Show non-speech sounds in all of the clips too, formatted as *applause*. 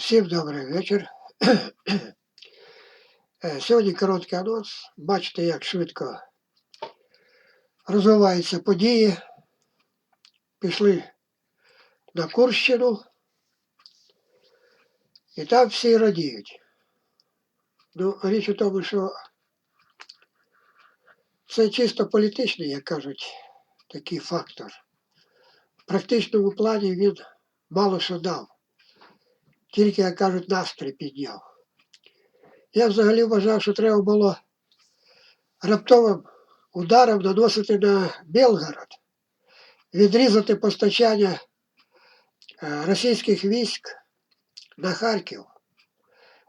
Всім добрий вечір. *clears throat* Е, Сьогодні короткий анонс. Бачите, як швидко розвиваються події. Пішли на Курщину. І там всі радіють. Ну, річ у тому, що це чисто політичний, як кажуть, такий фактор. В практичному плані він мало що дав тільки, як кажуть, настрій підняв. Я взагалі вважав, що треба було раптовим ударом наносити на Белгород, відрізати постачання е, російських військ на Харків.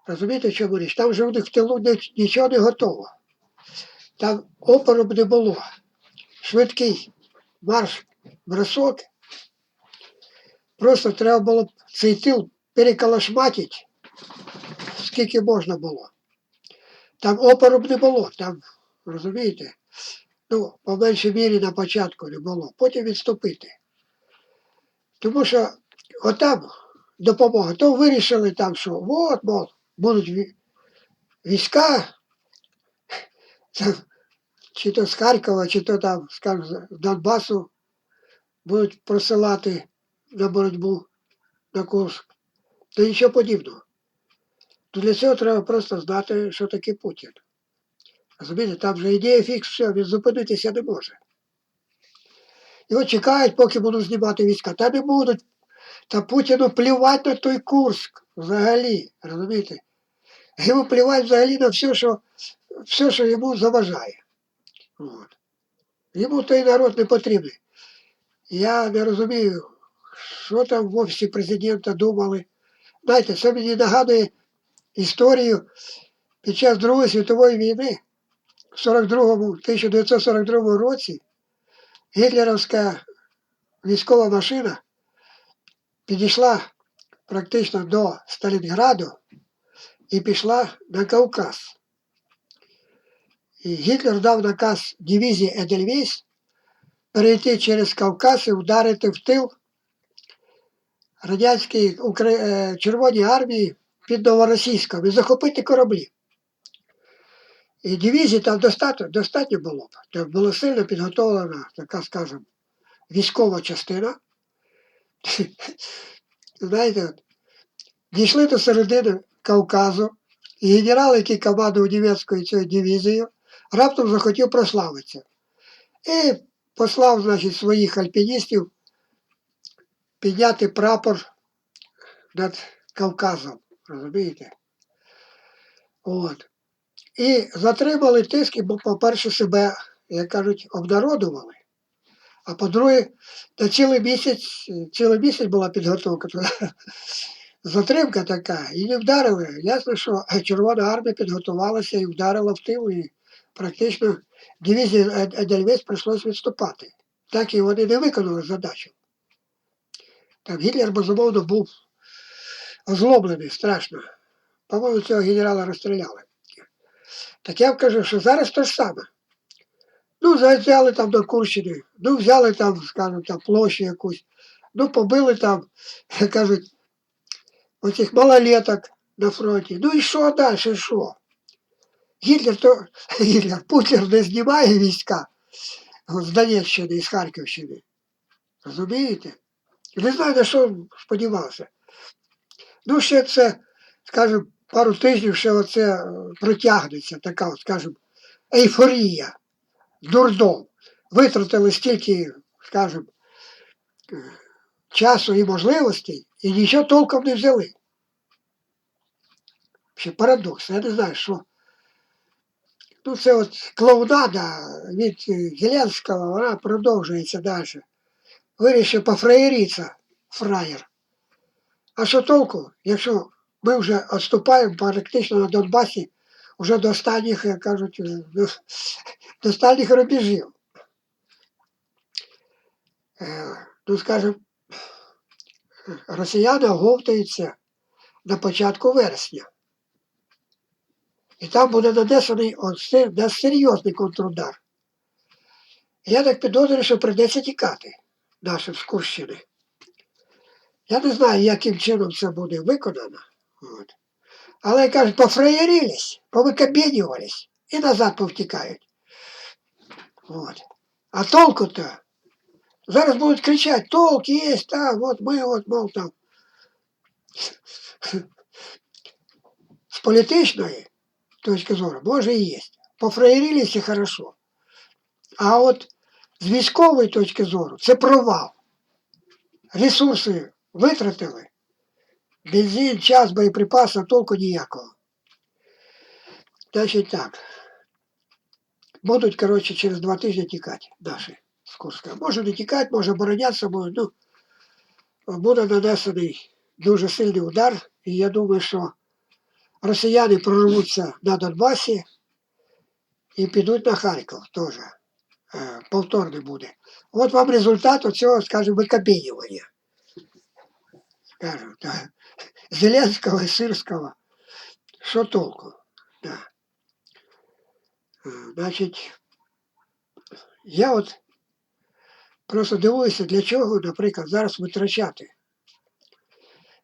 Розумієте, в чому річ? Там вже у них в тилу нічого не готово. Там опору б не було. Швидкий марш бросок. Просто треба було цей тил переколошматить, скільки можна було. Там опору б не було, там, розумієте? Ну, по меншій мірі на початку не було, потім відступити. Тому що отам допомога, то вирішили там, що от, мов, будуть війська, там, *laughs* чи то з Харкова, чи то там, скажімо, з Донбасу будуть просилати на боротьбу на Курск. Та нічого подібного. То для цього треба просто знати, що таке Путін. Розумієте, там вже ідея фікс, все, він зупинитися не може. Його чекають, поки будуть знімати війська. Та не будуть. Та Путіну плювати на той Курск взагалі. Розумієте? Йому плювати взагалі на все, що, все, що йому заважає. От. Йому той народ не потрібний. Я не розумію, що там в офісі президента думали. Знаєте, це мені нагадує історію під час Другої світової війни в 42-му, 1942 році гітлерівська військова машина підійшла практично до Сталінграду і пішла на Кавказ. І Гітлер дав наказ дивізії Едельвейс перейти через Кавказ і вдарити в тил радянській е, Червоній армії під Новоросійськом і захопити кораблі. І дивізії там достатньо, достатньо було. Там була сильно підготовлена, така, скажімо, військова частина. *laughs* Знаєте, дійшли до середини Кавказу, і генерал, який командував німецькою цією дивізією, раптом захотів прославитися. І послав, значить, своїх альпіністів підняти прапор над Кавказом. Розумієте? От. І затримали тиск, бо, по-перше, себе, як кажуть, обнародували. А по-друге, на цілий місяць, цілий місяць була підготовка. *laughs* Затримка така, і не вдарили. Ясно, що Червона армія підготувалася і вдарила в тил, і практично дивізії Ед- Едельвейс прийшлось відступати. Так і вони не виконали задачу. Там Гітлер, безумовно, був озлоблений страшно. По-моєму, цього генерала розстріляли. Так я вам кажу, що зараз те ж саме. Ну, взяли там до Курщини, ну, взяли там, скажімо, там площу якусь, ну, побили там, *laughs* кажуть, оцих малолеток на фронті. Ну і що далі, що? Гітлер, то, *laughs* Гітлер, Путлер не знімає війська з Донеччини і з Харківщини. Розумієте? Не знаю, на що сподівався. Ну, ще це, скажімо, пару тижнів ще оце е, протягнеться, така, от, скажімо, ейфорія, дурдом. Витратили стільки, скажімо, е, часу і можливостей, і нічого толком не взяли. Ще парадокс, я не знаю, що. Ну, це от клоунада від е, Зеленського, вона продовжується далі. Вирішив пофраєріться, фраєр. А що толку, якщо ми вже відступаємо практично на Донбасі вже до останніх, як кажуть, е, до, до останніх рубежів. Е, Ну, скажімо, росіяни оговтаються на початку вересня. І там буде нанесений серйозний контрудар. Я так підозрюю, що прийдеться тікати нашим з Курщини. Я не знаю, яким чином це буде виконано. От. Але кажуть, пофраєрились, повикобєнювались і назад повтікають. От. А толку-то зараз будуть кричати, толк є, там, от ми, от, мов там. З політичної точки зору, може і є. Пофраєрились і хорошо. А от з військової точки зору це провал. Ресурси витратили, бензин, час, боєприпаси, толку ніякого. Значить так. Будуть, коротше, через два тижні тікати наші з Курська. Може не тікати, може оборонятися, може, ну, буде нанесений дуже сильний удар. І я думаю, що росіяни прорвуться на Донбасі і підуть на Харків теж. Е, Повторне буде. От вам результат цього, скажімо, викопінювання. Скажем, так. Зеленського і Сирського. Що толку? Да. Е, Значить, я от просто дивуюся, для чого, наприклад, зараз витрачати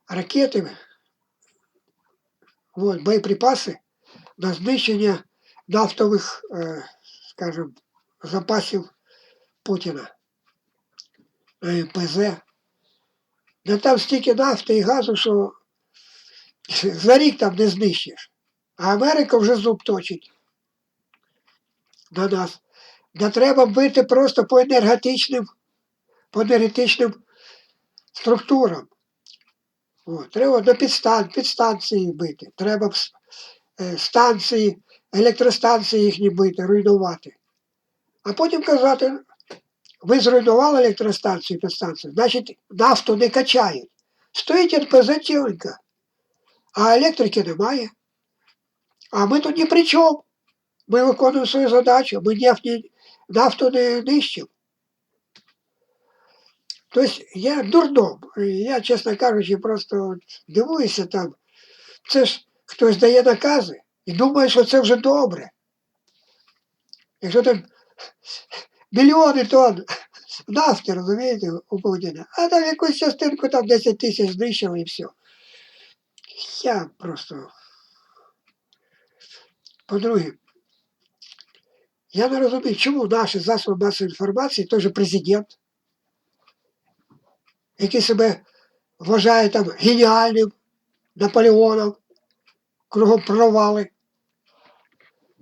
ракети, от, боєприпаси на знищення нафтових, е, скажімо, запасів Путіна на МПЗ. Да там стільки нафти і газу, що *laughs* за рік там не знищиш. А Америка вже зуб точить на нас. Да треба бити просто по енергетичним, по енергетичним структурам. О, треба на підстан, підстанції бити. Треба е, станції, електростанції їхні бити, руйнувати. А потім казати, ви зруйнували електростанцію підстанцію, значить нафту не качають. Стоїть НПЗ ціленька, а електрики немає. А ми тут ні при чому. Ми виконуємо свою задачу, ми нефть, нафту не нищимо. Тобто я дурдом. Я, чесно кажучи, просто дивуюся там. Це ж хтось дає накази і думає, що це вже добре. Якщо там мільйони тонн нафти, розумієте, у Путіна, а там якусь частинку там 10 тисяч знищили і все. Я просто. По-друге, я не розумію, чому наші засоби масової інформації, той же президент, який себе вважає там геніальним Наполеоном, кругом провали.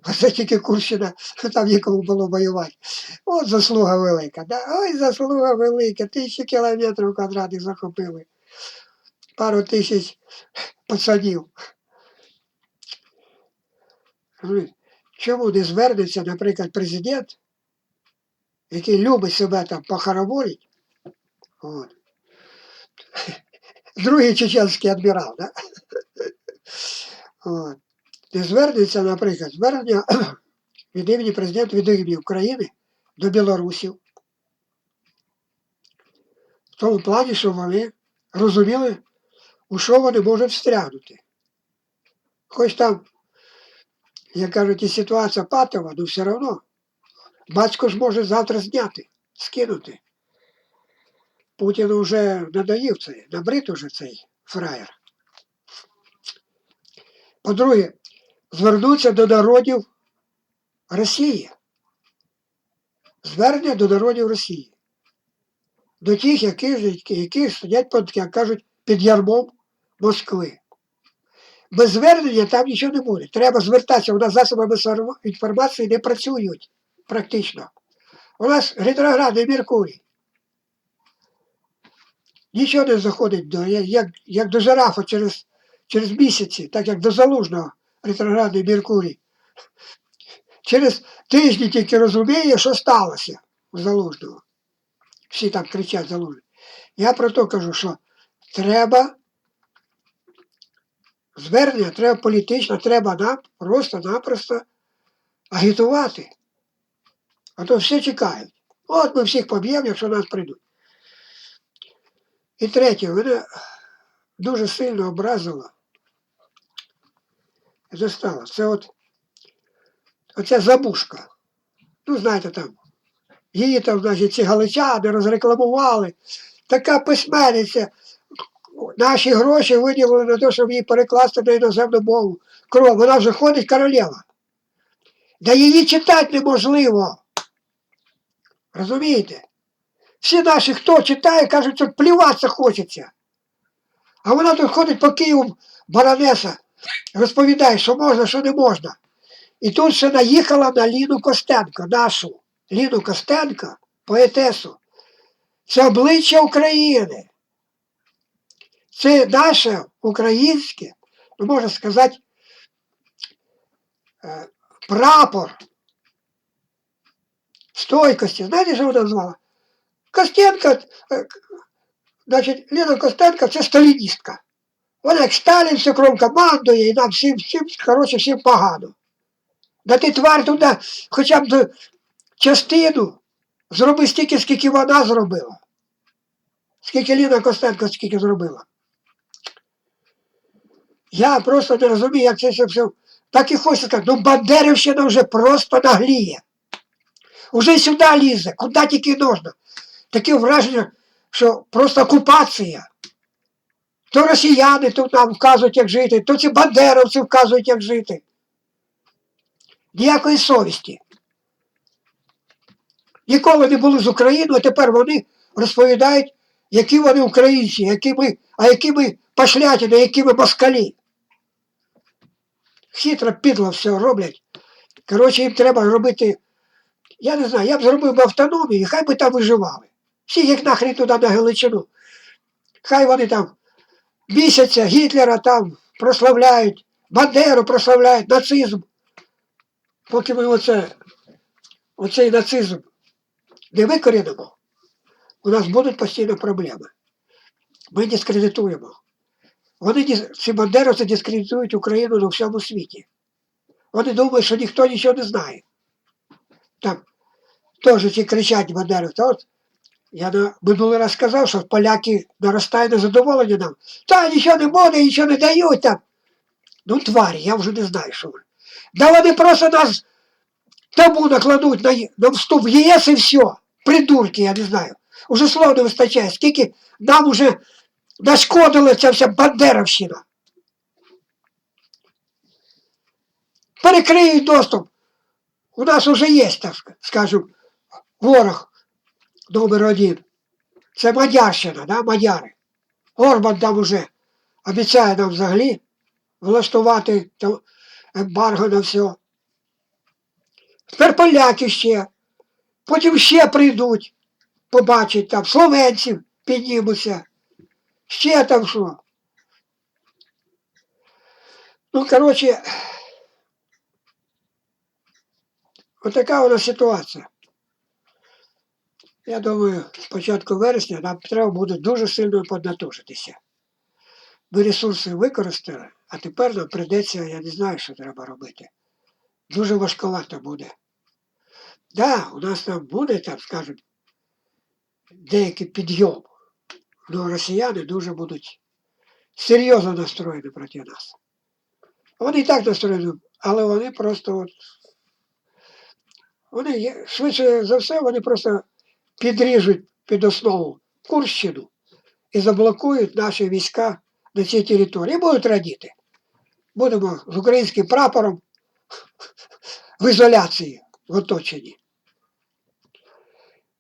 А це тільки Курщина, там нікому було воювати. От заслуга велика. Да? Ой, заслуга велика. Тисячі кілометрів квадратних захопили. Пару тисяч пацанів. Чому не звернеться, наприклад, президент, який любить себе там похороморить, от. другий чеченський адмірал, да? от. Не звернеться, наприклад, звернення *clears throat* від імені президента від імені України до білорусів. В тому плані, що вони розуміли, у що вони можуть встрягнути. Хоч там, як кажуть, і ситуація патова, але все одно. Батько ж може завтра зняти, скинути. Путін вже надоїв цей, набрид уже цей фраєр. По-друге, звернуться до народів Росії. Звернення до народів Росії. До тих, які, які сидять, як кажуть, під ярмом Москви. Без звернення там нічого не буде. Треба звертатися. У нас засоби інформації не працюють практично. У нас ретроградний Меркурій. Нічого не заходить до, як, як до жирафа через, через місяці, так як до залужного ретроградний Меркурій. Через тижні тільки розуміє, що сталося у залужного. Всі там кричать залужний. Я про те кажу, що треба звернення, треба політично, треба нам просто-напросто агітувати. А то всі чекають. От ми всіх поб'ємо, якщо нас прийдуть. І третє, мене дуже сильно образило. І Застало. Це от оця забушка. Ну, знаєте, там, її там, значить, ці галичани розрекламували. Така письменниця, наші гроші виділили на те, щоб її перекласти на іноземну мову. Кров, вона вже ходить королева. Да її читати неможливо. Розумієте? Всі наші, хто читає, кажуть, що пліватися хочеться. А вона тут ходить по Києву, баронеса, розповідає, що можна, що не можна. І тут ще наїхала на Ліну Костенко, нашу Ліну Костенко, поетесу. Це обличчя України. Це наше українське, ну можна сказати, е, прапор стойкості. Знаєте, що вона назвала? Костенко, е, значить, Ліна Костенко це сталіністка. Як Сталін все кром командує, і нам всім, всім, коротше, всім погано. Да ти твар туди хоча б частину зроби стільки, скільки вона зробила. Скільки Ліна Костенко скільки зробила. Я просто не розумію, як це все. все. Так і хочу сказати, ну Бандерівщина вже просто нагліє. Уже сюди лізе, куди тільки можна. Таке враження, що просто окупація. То росіяни тут нам вказують, як жити, то ці бандеровці вказують, як жити. Ніякої совісті. Ніколи не були з Україною, а тепер вони розповідають, які вони українці, які ми, а які ми пошлятини, які ми москалі. Хитро підло все роблять. Коротше, їм треба робити, я не знаю, я б зробив би автономію, хай би там виживали. Всі їх нахрен туди на Галичину. Хай вони там місяця Гітлера там прославляють, Бандеру прославляють, нацизм. Поки ми оце, оцей нацизм не викорінимо, у нас будуть постійно проблеми. Ми дискредитуємо. Вони, ці бандеровці дискредитують Україну на всьому світі. Вони думають, що ніхто нічого не знає. Там теж ці кричать бандеровці. Я на минулий раз сказав, що поляки наростає незадоволення нам. Та нічого не буде, нічого не дають там. Ну, тварі, я вже не знаю, що вони. Да вони просто нас табу накладуть на, на вступ в ЄС і все. Придурки, я не знаю. Уже слов не вистачає. Скільки нам уже нашкодила ця вся бандеровщина. Перекриють доступ. У нас вже є, так скажемо, ворог номер один. Це Мадярщина, да, Мадяри. Орбан там уже обіцяє нам взагалі влаштувати там ембарго на все. Тепер поляки ще. Потім ще прийдуть, побачать там словенців піднімуться. Ще там що. Ну, коротше, отака у нас ситуація. Я думаю, з початку вересня нам треба буде дуже сильно поднатужитися. Ми ресурси використали, а тепер нам прийдеться, я не знаю, що треба робити. Дуже важковато буде. Так, да, у нас там буде, там, скажімо, деякий підйом. але росіяни дуже будуть серйозно настроєні проти нас. Вони і так настроєні, але вони просто от, вони швидше за все, вони просто підріжуть під основу Курщину і заблокують наші війська на цій території. І будуть радіти. Будемо з українським прапором *laughs* в ізоляції, в оточенні.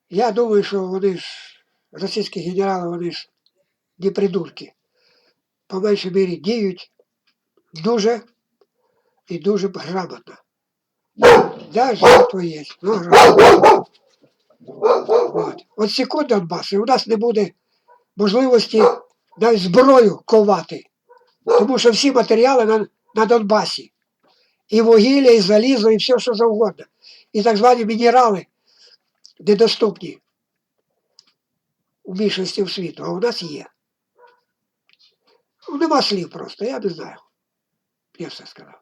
Я думаю, що вони ж, російські генерали, вони ж не придурки. По меншій мірі діють дуже і дуже грамотно. Да, жертва є, ну грамотно. От. От секунд Донбас, і у нас не буде можливості навіть зброю ковати. Тому що всі матеріали на, на Донбасі. І вугілля, і залізо, і все, що завгодно. І так звані мінерали недоступні у більшості світу, а у нас є. Ну, нема слів просто, я не знаю. Я все сказав.